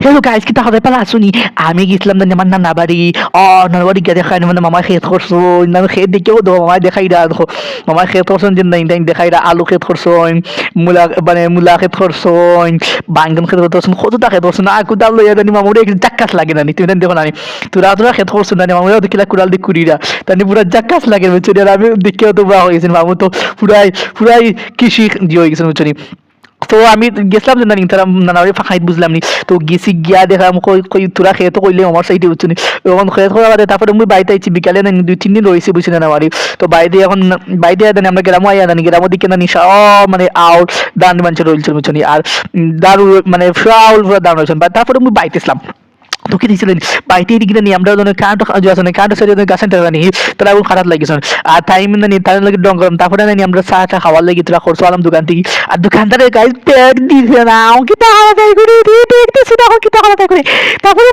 Hello guys কি তাহলে পালা শুনি আমি গেছিলাম না আমার নানা বাড়ি ও নানা বাড়ি গিয়ে দেখাই মানে মামার খেত করছ না খেত দেখেও দো মামায় দেখাই দা দেখো মামার খেত করছেন যে নাই নাই দেখাই দা আলু খেত করছেন মূলা মানে মূলা খেত করছেন বাঙ্গন খেত করছেন কতটা খেত করছেন আর কোথাও লইয়া জানি মামুরে একটু জাক্কাস লাগে না তুমি দেখো না তোরা তোরা খেত করছেন না মামুরা দেখিলা কুড়াল দিয়ে কুড়িরা তানি পুরা জাক্কাস লাগে বুঝছি আর আমি দেখেও তো বা হয়ে গেছেন মামু তো পুরাই পুরাই কৃষি দিয়ে হয়ে গেছেন বুঝছি তো আমি গেছিলাম যে নানি তারা নানাবাড়ি ফাঁকাইত বুঝলাম নি। তো গেছি, গিয়া দেখলাম কই তোরা খেয়ে তো কইলে আমার সাইডে বুঝছ এখন খেয়ে করা বাদে তারপরে আমি বাড়িতে আইছি, বিকালে দুই, তিন দিন রয়েছি বুঝছি নানাবাড়ি তো বাড়িতে এখন বাইরে আয় আমরা গ্রামও আইয়া নানি গ্রামও দিকে নানি সব মানে আউল, দান মানছে রয়েছে বুঝছি আর দারু মানে সব পুরো দান রয়েছেন তারপরে আমি বাড়িতে আসলাম তো বাড়িতে এদিকে নিয়ে আমরা কারেন্ট আছে কারেন্ট গাছেন টাকা নিয়ে তারা এখন খারাপ লাগিয়েছেন আর টাইম না নিয়ে লাগে ডং করলাম তারপরে আমরা চা টা খাওয়ার লাগে তোরা খরচ আলাম দোকান থেকে আর দোকানদারের গাছ পেট দিয়েছে না আমাকে টাকা করে দেখতেছি না আলাদা করে তারপরে